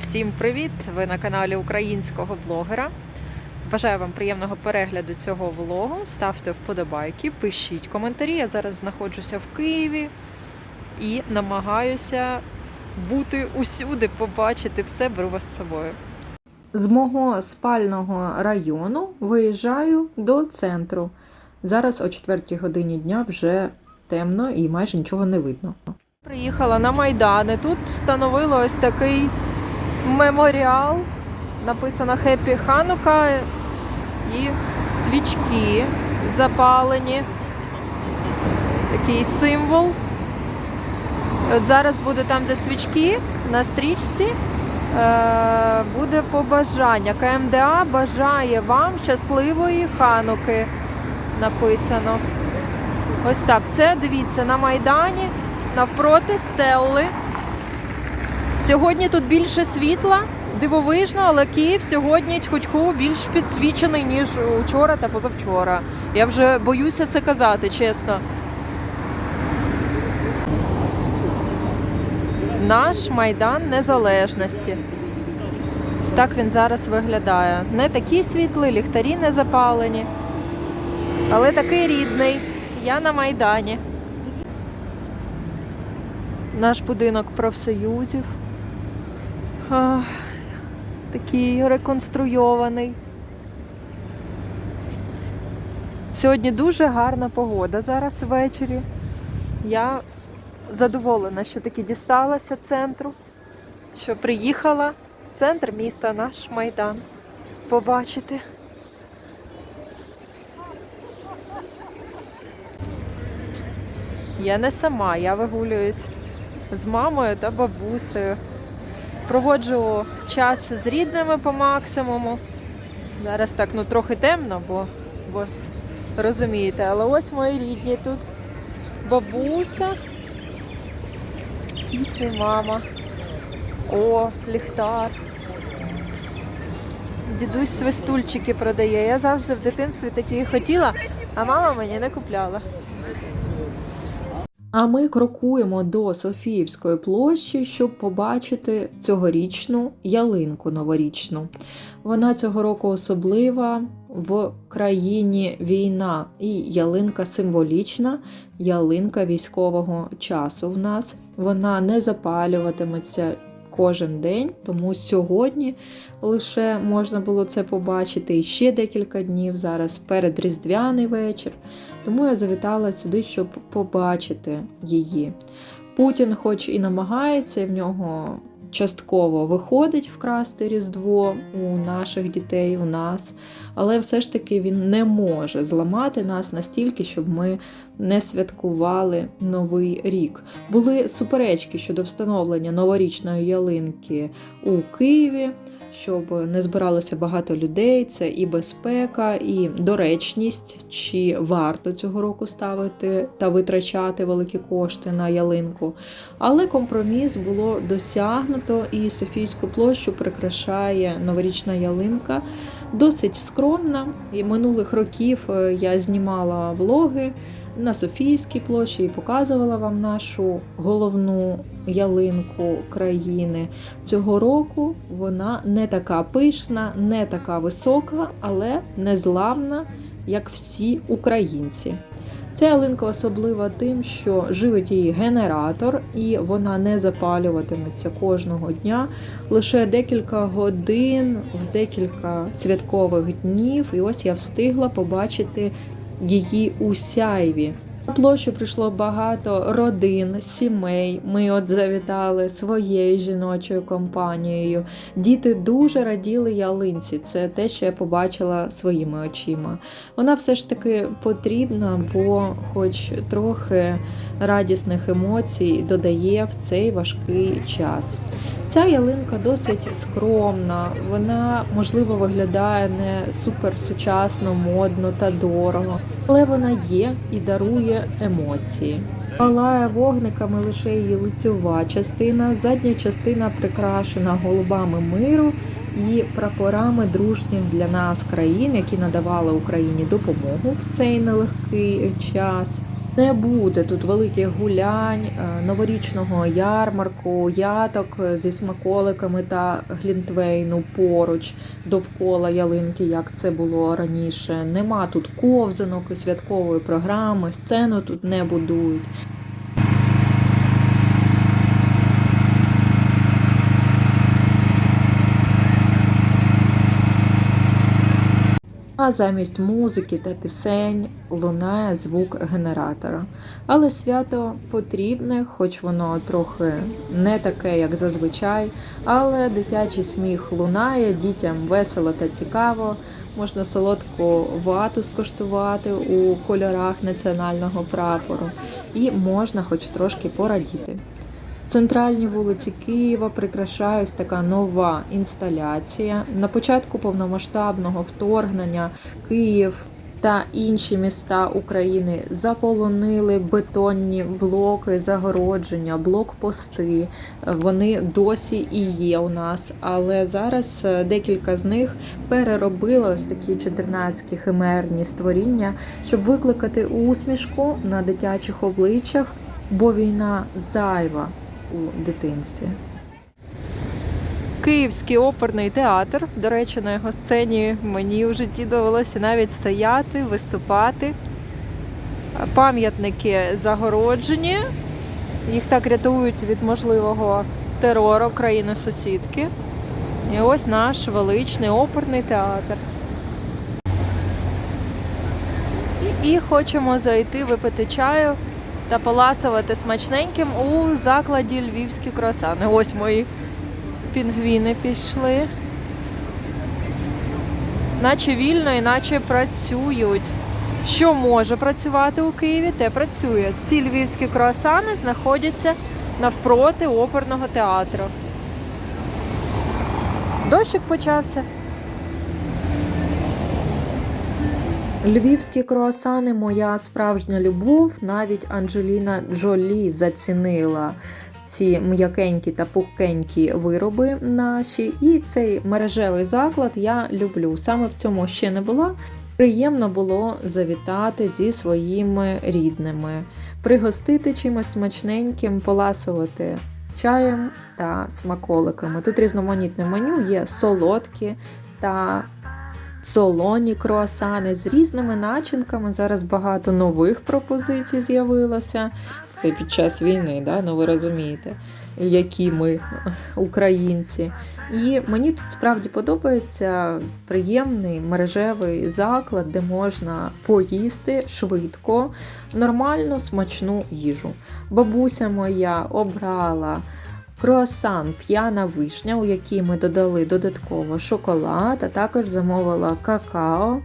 Всім привіт! Ви на каналі українського блогера. Бажаю вам приємного перегляду цього влогу. Ставте вподобайки, пишіть коментарі. Я зараз знаходжуся в Києві і намагаюся бути усюди, побачити все, беру вас з собою. З мого спального району виїжджаю до центру. Зараз о 4 годині дня вже темно і майже нічого не видно. Приїхала на Майдани. Тут встановили ось такий меморіал. Написано Happy Hanukkah і свічки запалені. Такий символ. От зараз буде там, де свічки на стрічці. е, Буде побажання. КМДА бажає вам щасливої хануки. Написано. Ось так. Це дивіться на Майдані навпроти Стелли. Сьогодні тут більше світла, дивовижно, але Київ сьогодні тьху-тьху більш підсвічений, ніж учора та позавчора. Я вже боюся це казати, чесно. Наш майдан незалежності. Ось так він зараз виглядає. Не такий світлий, ліхтарі не запалені, але такий рідний. Я на майдані. Наш будинок профсоюзів. А, такий реконструйований. Сьогодні дуже гарна погода зараз ввечері. Я задоволена, що таки дісталася центру, що приїхала в центр міста, наш майдан побачити. Я не сама, я вигулююсь з мамою та бабусею. Проводжу час з рідними по максимуму. Зараз так ну трохи темно, бо, бо розумієте, але ось мої рідні тут бабуся і мама. О, ліхтар. Дідусь свистульчики продає. Я завжди в дитинстві такі хотіла, а мама мені не купляла. А ми крокуємо до Софіївської площі, щоб побачити цьогорічну ялинку новорічну. Вона цього року особлива в країні війна, і ялинка символічна, ялинка військового часу в нас. Вона не запалюватиметься кожен день, тому сьогодні лише можна було це побачити і ще декілька днів. Зараз передріздвяний вечір. Тому я завітала сюди, щоб побачити її. Путін, хоч і намагається, і в нього частково виходить вкрасти Різдво у наших дітей, у нас, але все ж таки він не може зламати нас настільки, щоб ми не святкували Новий рік. Були суперечки щодо встановлення новорічної ялинки у Києві щоб не збиралося багато людей. Це і безпека, і доречність, чи варто цього року ставити та витрачати великі кошти на ялинку. Але компроміс було досягнуто, і Софійську площу прикрашає новорічна ялинка. Досить скромна. І минулих років е, я знімала влоги на Софійській площі і показувала вам нашу головну ялинку країни. Цього року вона не така пишна, не така висока, але незламна, як всі українці. Ця ялинка особлива тим, що живить її генератор, і вона не запалюватиметься кожного дня. Лише декілька годин, в декілька святкових днів. І ось я встигла побачити її у сяйві. На площу прийшло багато родин, сімей. Ми от завітали своєю жіночою компанією. Діти дуже раділи ялинці. Це те, що я побачила своїми очима. Вона все ж таки потрібна, бо, хоч трохи радісних емоцій, додає в цей важкий час. Ця ялинка досить скромна, вона можливо виглядає не супер сучасно, модно та дорого, але вона є і дарує емоції. Палає вогниками лише її лицьова частина, задня частина прикрашена голубами миру і прапорами дружніх для нас країн, які надавали Україні допомогу в цей нелегкий час. Не буде тут великих гулянь, е, новорічного ярмарку, яток зі смаколиками та глінтвейну поруч довкола ялинки, як це було раніше. Нема тут ковзанок і святкової програми, сцену тут не будують. А замість музики та пісень лунає звук генератора. Але свято потрібне, хоч воно трохи не таке, як зазвичай. Але дитячий сміх лунає, дітям весело та цікаво. Можна солодку вату скуштувати у кольорах національного прапору, і можна хоч трошки порадіти. Центральні вулиці Києва прикрашає така нова інсталяція. На початку повномасштабного вторгнення Київ та інші міста України заполонили бетонні блоки загородження, блокпости. Вони досі і є у нас, але зараз е, декілька з них переробили ось такі чотирнацькі химерні створіння, щоб викликати усмішку на дитячих обличчях, бо війна зайва у дитинстві. Київський оперний театр. До речі, на його сцені мені в житті довелося навіть стояти, виступати. Пам'ятники загороджені. Їх так рятують від можливого терору країни сусідки. І ось наш величний оперний театр. І хочемо зайти випити чаю та поласувати смачненьким у закладі львівські круасани. Ось мої пінгвіни пішли. Наче вільно, іначе працюють. Що може працювати у Києві, те працює. Ці львівські круасани знаходяться навпроти оперного театру. Дощик почався. Львівські круасани моя справжня любов. Навіть Анджеліна Джолі зацінила ці м'якенькі та пухкенькі вироби наші. І цей мережевий заклад я люблю. Саме в цьому ще не була. Приємно було завітати зі своїми рідними, пригостити чимось смачненьким, поласувати чаєм та смаколиками. Тут різноманітне меню, є солодкі та солоні круасани з різними начинками. Зараз багато нових пропозицій з'явилося. Це під час війни, да? ну ви розумієте, які ми українці. І мені тут справді подобається приємний мережевий заклад, де можна поїсти швидко, нормальну смачну їжу. Бабуся моя обрала. Круасан п'яна вишня, у якій ми додали додатково шоколад, а також замовила какао.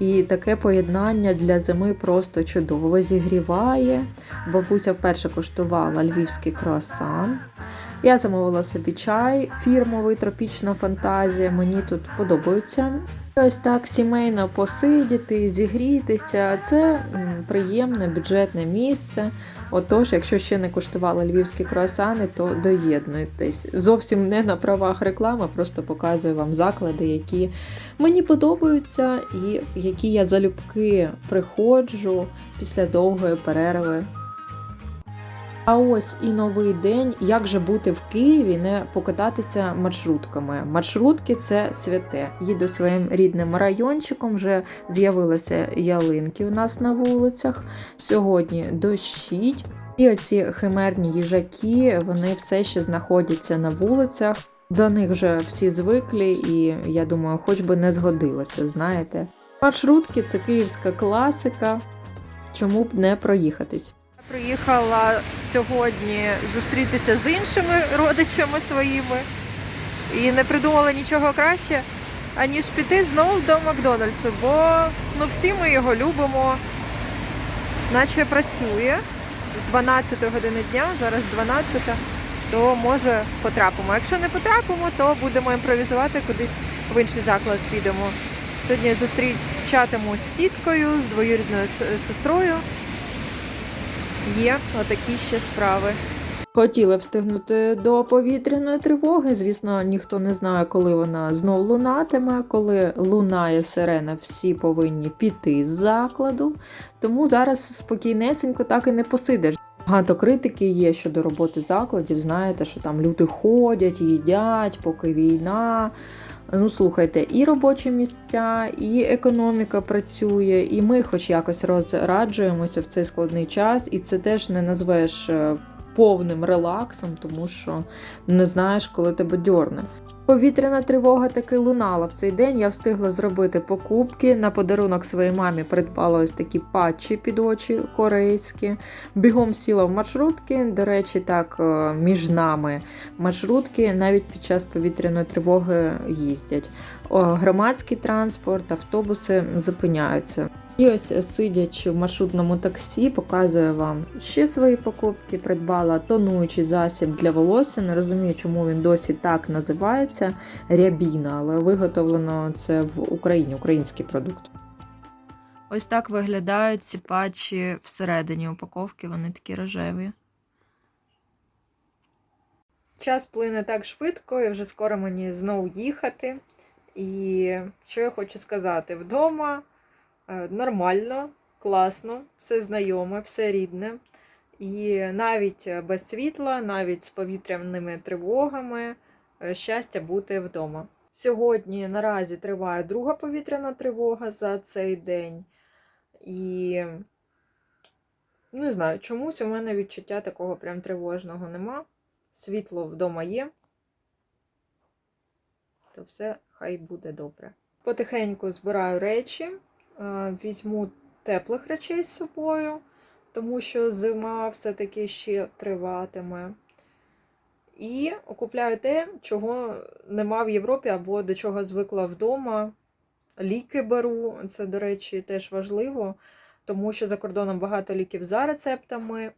І таке поєднання для зими просто чудово зігріває. Бабуся вперше коштувала львівський круасан. Я замовила собі чай, фірмовий тропічна фантазія. Мені тут подобається. Ось так сімейно посидіти, зігрітися. Це приємне бюджетне місце. Отож, якщо ще не куштували львівські круасани, то доєднуйтесь. Зовсім не на правах реклами, просто показую вам заклади, які мені подобаються, і які я залюбки приходжу після довгої перерви. А ось і новий день. Як же бути в Києві, не покататися маршрутками? Маршрутки це святе. Їду своїм рідним райончиком. Вже з'явилися ялинки у нас на вулицях. Сьогодні дощить. І оці химерні їжаки, вони все ще знаходяться на вулицях. До них вже всі звиклі, і я думаю, хоч би не згодилося, знаєте. Маршрутки це київська класика. Чому б не проїхатись? Приїхала сьогодні зустрітися з іншими родичами своїми і не придумала нічого краще, аніж піти знову до Макдональдсу, бо ну, всі ми його любимо, наче працює з 12 години дня, зараз 12, то може потрапимо. Якщо не потрапимо, то будемо імпровізувати кудись в інший заклад підемо. Сьогодні зустрічатимусь з тіткою, з двоюрідною сестрою. Є отакі ще справи. Хотіли встигнути до повітряної тривоги. Звісно, ніхто не знає, коли вона знов лунатиме. Коли лунає сирена, всі повинні піти з закладу. Тому зараз спокійнесенько так і не посидиш. Багато критики є щодо роботи закладів. Знаєте, що там люди ходять, їдять, поки війна. Ну, слухайте, і робочі місця, і економіка працює, і ми, хоч якось розраджуємося в цей складний час, і це теж не назвеш е, повним релаксом, тому що не знаєш, коли тебе дьорне. Повітряна тривога таки лунала в цей день. Я встигла зробити покупки. На подарунок своїй мамі придбала ось такі патчі під очі корейські. Бігом сіла в маршрутки. До речі, так е, між нами маршрутки навіть під час повітряної тривоги їздять. Громадський транспорт, автобуси зупиняються. І ось сидячи в маршрутному таксі, показую вам ще свої покупки. Придбала тонуючий засіб для волосся. Не розумію, чому він досі так називається рябіна, але виготовлено це в Україні, український продукт. Ось так виглядають ці патчі всередині упаковки, вони такі рожеві. Час плине так швидко, і вже скоро мені знову їхати. І що я хочу сказати? Вдома е, нормально, класно, все знайоме, все рідне. І навіть без світла, навіть з повітряними тривогами, щастя бути вдома. Сьогодні наразі триває друга повітряна тривога за цей день. І не знаю, чомусь у мене відчуття такого прям тривожного нема. Світло вдома є, то все хай буде добре. Потихеньку збираю речі, е, візьму теплих речей з собою, тому що зима все-таки ще триватиме. І купляю те, чого нема в Європі або до чого звикла вдома. Ліки беру, це, до речі, теж важливо, тому що за кордоном багато ліків за рецептами е,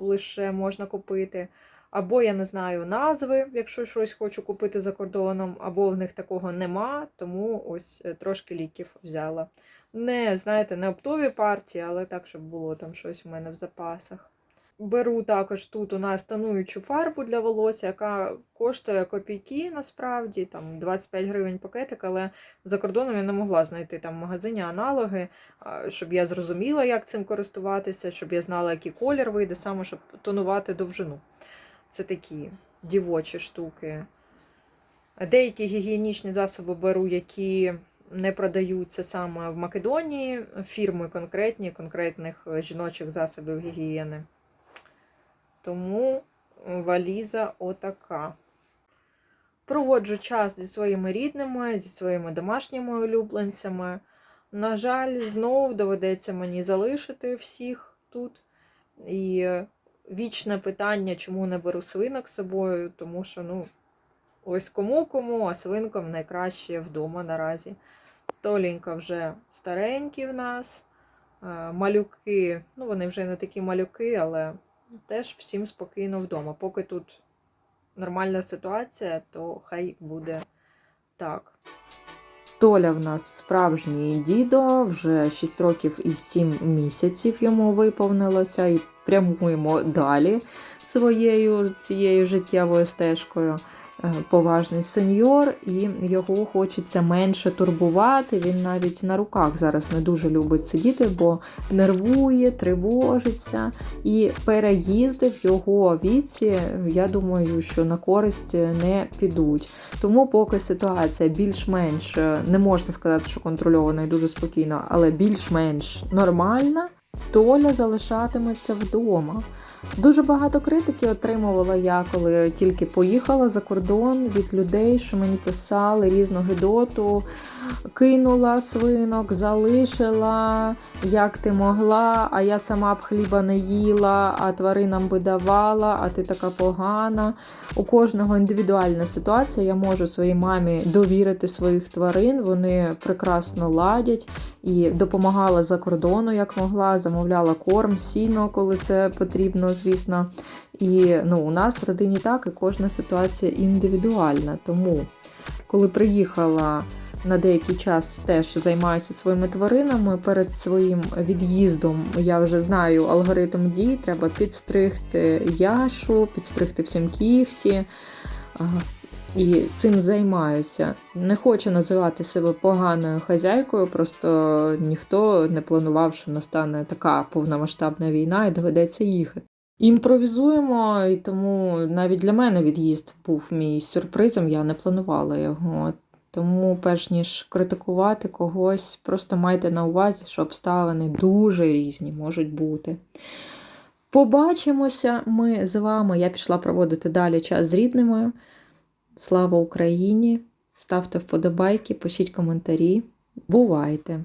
лише можна купити. Або я не знаю назви, якщо щось хочу купити за кордоном, або в них такого нема, тому ось е, трошки ліків взяла. Не, знаєте, не оптові партії, але так, щоб було там щось у мене в запасах. Беру також тут у нас тонуючу фарбу для волосся, яка коштує копійки насправді, там 25 гривень пакетик, але за кордоном я не могла знайти там в магазині аналоги, щоб я зрозуміла, як цим користуватися, щоб я знала, який колір вийде, саме щоб тонувати довжину. Це такі дівочі штуки. Деякі гігієнічні засоби беру, які не продаються саме в Македонії, фірми конкретні, конкретних жіночих засобів гігієни. Тому валіза отака. Проводжу час зі своїми рідними, зі своїми домашніми улюбленцями. На жаль, знову доведеться мені залишити всіх тут. І вічне питання, чому не беру свинок з собою, тому що, ну, ось кому-кому, а свинкам найкраще вдома наразі. Толінька вже старенькі в нас. Малюки, ну вони вже не такі малюки, але теж всім спокійно вдома. Поки тут нормальна ситуація, то хай буде так. Толя в нас справжній дідо, вже 6 років і 7 місяців йому виповнилося, і прямуємо далі своєю цією життєвою стежкою. Е, поважний сеньор, і його хочеться менше турбувати. Він навіть на руках зараз не дуже любить сидіти, бо нервує, тривожиться. І переїзди в його віці, я думаю, що на користь не підуть. Тому, поки ситуація більш-менш не можна сказати, що контрольована і дуже спокійно, але більш-менш нормальна. Толя залишатиметься вдома. Дуже багато критики отримувала я, коли тільки поїхала за кордон від людей, що мені писали різну гидоту, кинула свинок, залишила, як ти могла, а я сама б хліба не їла, а тваринам би давала, а ти така погана. У кожного індивідуальна ситуація. Я можу своїй мамі довірити своїх тварин, вони прекрасно ладять і допомагала за кордону, як могла, замовляла корм, сіно, коли це потрібно, звісно. І ну, у нас в родині так, і кожна ситуація індивідуальна. Тому, коли приїхала на деякий час теж займаюся своїми тваринами. Перед своїм від'їздом я вже знаю алгоритм дій. Треба підстригти яшу, підстригти всім кігті. І цим займаюся. Не хочу називати себе поганою хазяйкою, просто ніхто не планував, що настане така повномасштабна війна і доведеться їхати. Імпровізуємо, і тому навіть для мене від'їзд був мій сюрпризом, я не планувала його. Тому, перш ніж критикувати когось, просто майте на увазі, що обставини дуже різні можуть бути. Побачимося ми з вами. Я пішла проводити далі час з рідними. Слава Україні! Ставте вподобайки, пишіть коментарі. Бувайте!